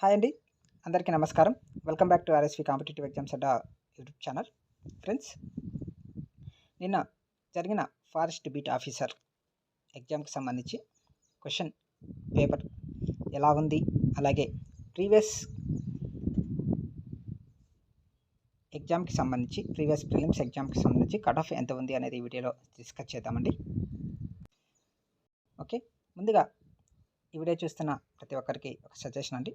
Hi అండి. అందరికీ నమస్కారం. Welcome back to RSV competitive exams Adda YouTube channel. Friends నిన్న జరిగిన ఫారెస్ట్ బీట్ ఆఫీసర్ ఎగ్జామ్కి సంబంధించి క్వశ్చన్ పేపర్ ఎలా ఉంది? అలాగే ప్రీవియస్ ఎగ్జామ్కి సంబంధించి ప్రీవియస్ ప్రిలిమ్స్ ఎగ్జామ్కి సంబంధించి కట్ ఆఫ్ ఎంత ఉంది అనేది ఈ వీడియోలో డిస్కస్ చేద్దామండి. ఓకే? ముందుగా ఈ వీడియో చూస్తున్న ప్రతి ఒక్కరికి ఒక సజెషన్ అండి.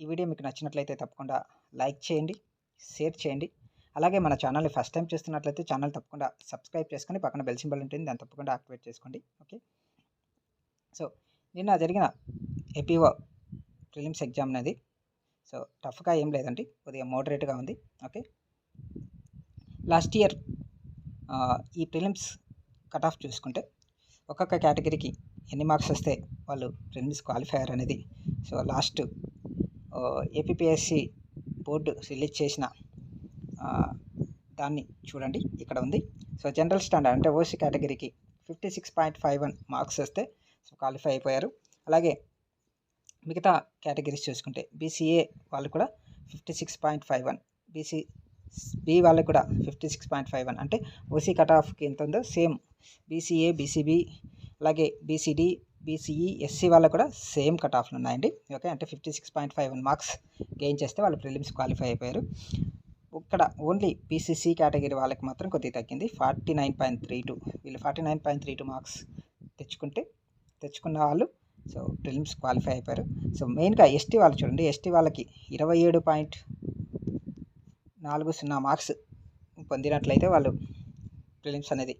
ఈ వీడియో మీకు నచ్చినట్లయితే తప్పకుండా లైక్ చేయండి షేర్ చేయండి. అలాగే మన ఛానల్ని ఫస్ట్ టైం చూస్తున్నట్లయితే ఛానల్ తప్పకుండా సబ్స్క్రైబ్ చేసుకొని పక్కన బెల్ సింబల్ ఉంటుంది దాన్ని తప్పకుండా యాక్టివేట్ చేసుకోండి. ఓకే? సో నిన్న జరిగిన ఎపిఓ ప్రిలిమ్స్ ఎగ్జామ్ అనేది. సో టఫ్గా ఏం లేదండి కొద్దిగా మోడరేట్గా ఉంది. ఓకే? లాస్ట్ ఇయర్ ఈ ప్రిలిమ్స్ కట్ ఆఫ్ చూసుకుంటే ఒక్కొక్క కేటగిరీకి ఎన్ని మార్క్స్ వస్తే వాళ్ళు ప్రిలిమ్స్ క్వాలిఫైయర్ అనేది so last APSC board release చేసిన దాన్ని చూడండి. ఇక్కడ ఉంది. సో జనరల్ స్టాండర్డ్ అంటే ఓసీ కేటగిరీకి fifty six point five one marks వస్తే సో క్వాలిఫై అయిపోయారు. అలాగే మిగతా కేటగిరీస్ చూసుకుంటే బీసీఏ వాళ్ళు కూడా fifty six point five one BC B వాళ్ళకి కూడా fifty six point five one అంటే ఓసీ కట్ ఆఫ్కి ఎంత ఉందో సేమ్ బీసీఏ బీసీబీ అలాగే బీసీడీ బీసీఈ ఎస్సీ వాళ్ళకు కూడా సేమ్ కట్ ఆఫ్లు ఉన్నాయండి. ఓకే అంటే fifty six point five one marks gain చేస్తే వాళ్ళు ప్రిలిమ్స్ క్వాలిఫై అయిపోయారు. ఇక్కడ ఓన్లీ బీసీసీ కేటగిరీ వాళ్ళకి మాత్రం కొద్దిగా తగ్గింది. Forty nine point three two వీళ్ళు forty nine point three two marks తెచ్చుకుంటే తెచ్చుకున్న వాళ్ళు సో ప్రిలిమ్స్ క్వాలిఫై అయిపోయారు. సో మెయిన్గా ఎస్టీ వాళ్ళు చూడండి ఎస్టీ వాళ్ళకి ఇరవై ఏడు పాయింట్ నాలుగు సున్నా మార్క్స్ పొందినట్లయితే వాళ్ళు ప్రిలిమ్స్ అనేది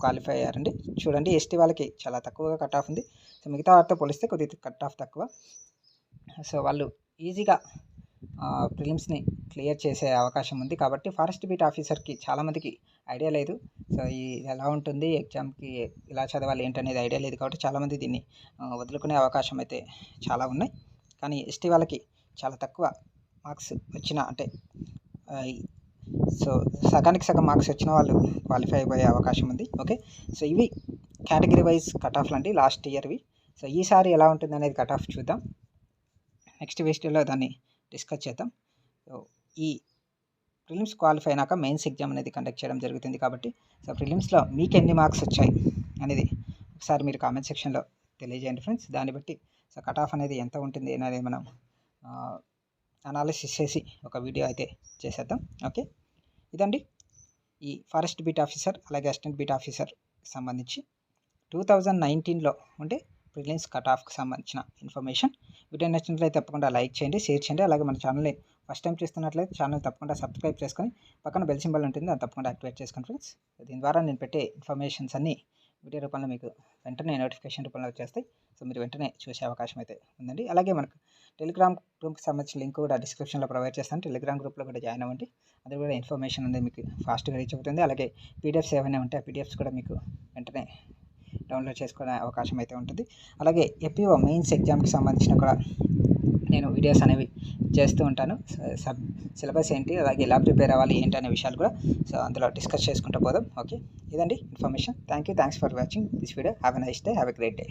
క్వాలిఫై అయ్యారండి. చూడండి ఎస్టీ వాళ్ళకి చాలా తక్కువగా కట్ ఆఫ్ ఉంది. సో మిగతా వారితో పోలిస్తే కొద్దిగా కట్ ఆఫ్ తక్కువ. సో వాళ్ళు ఈజీగా ప్రిలిమ్స్ని క్లియర్ చేసే అవకాశం ఉంది. కాబట్టి ఫారెస్ట్ బీట్ ఆఫీసర్కి చాలామందికి ఐడియా లేదు. సో ఈ ఎలా ఉంటుంది ఎగ్జామ్కి ఎలా చదవాలి ఏంటనేది ఐడియా లేదు కాబట్టి చాలామంది దీన్ని వదులుకునే అవకాశం అయితే చాలా ఉన్నాయి. కానీ ఎస్టీ వాళ్ళకి చాలా తక్కువ మార్క్స్ వచ్చిన అంటే సో సగానికి సగం మార్క్స్ వచ్చిన వాళ్ళు క్వాలిఫై అయిపోయే అవకాశం ఉంది ఓకే? సో ఇవి కేటగిరీ వైజ్ కట్ ఆఫ్లు అండి లాస్ట్ ఇయర్వి. సో ఈసారి ఎలా ఉంటుంది అనేది కట్ ఆఫ్ చూద్దాం. నెక్స్ట్ వేస్ట్లో దాన్ని డిస్కస్ చేద్దాం. సో ఈ ప్రిలిమ్స్ క్వాలిఫై అయినాక మెయిన్స్ ఎగ్జామ్ అనేది కండక్ట్ చేయడం జరుగుతుంది కాబట్టి సో ప్రిలిమ్స్లో మీకు ఎన్ని మార్క్స్ వచ్చాయి అనేది ఒకసారి మీరు కామెంట్ సెక్షన్లో తెలియజేయండి ఫ్రెండ్స్. దాన్ని బట్టి సో కట్ ఆఫ్ అనేది ఎంత ఉంటుంది అనేది మనం అనాలిసిస్ చేసి ఒక వీడియో అయితే చేసేద్దాం ఓకే? ఇదండి. ఈ ఫారెస్ట్ బీట్ ఆఫీసర్ అలాగే అసిస్టెంట్ బీట్ ఆఫీసర్ సంబంధించి టూ థౌజండ్ నైన్టీన్లో ఉంటే ప్రిలిమ్స్ కట్ ఆఫ్కి సంబంధించిన ఇన్ఫర్మేషన్. వీడియో నచ్చినట్లయితే తప్పకుండా లైక్ చేయండి షేర్ చేయండి. అలాగే మన ఛానల్ని ఫస్ట్ టైం చూస్తున్నట్లయితే ఛానల్ తప్పకుండా సబ్స్క్రైబ్ చేసుకొని పక్కన బెల్ సింబల్ ఉంటుంది అది తప్పకుండా యాక్టివేట్ చేసుకోండి ఫ్రెండ్స్. దీని ద్వారా నేను పెట్టే ఇన్ఫర్మేషన్స్ అన్నీ వీడియో రూపంలో మీకు వెంటనే నోటిఫికేషన్ రూపంలో వచ్చేస్తాయి. సో మీరు వెంటనే చూసే అవకాశం అయితే ఉందండి. అలాగే మనకు టెలిగ్రామ్ గ్రూప్కి సంబంధించిన లింక్ కూడా డిస్క్రిప్షన్లో ప్రొవైడ్ చేస్తాను. టెలిగ్రామ్ గ్రూప్లో కూడా జాయిన్ అవ్వండి. అది కూడా ఇన్ఫర్మేషన్ అనేది మీకు ఫాస్ట్గా రీచ్ అవుతుంది. అలాగే పీడిఎఫ్స్ ఏమైనా ఉంటే ఆ పీడిఎఫ్స్ కూడా మీకు వెంటనే డౌన్లోడ్ చేసుకునే అవకాశం అయితే ఉంటుంది. అలాగే ఎపిఓ మెయిన్స్ ఎగ్జామ్కి సంబంధించిన కూడా నేను వీడియోస్ అనేవి చేస్తూ ఉంటాను. సబ్ సిలబస్ ఏంటి అలాగే ఎలా ప్రిపేర్ అవ్వాలి ఏంటి అనే విషయాలు కూడా సో అందులో డిస్కస్ చేసుకుంటూ పోదాం. ఓకే? ఇదండి information. Thank you thanks for watching this video. Have a nice day. Have a great day.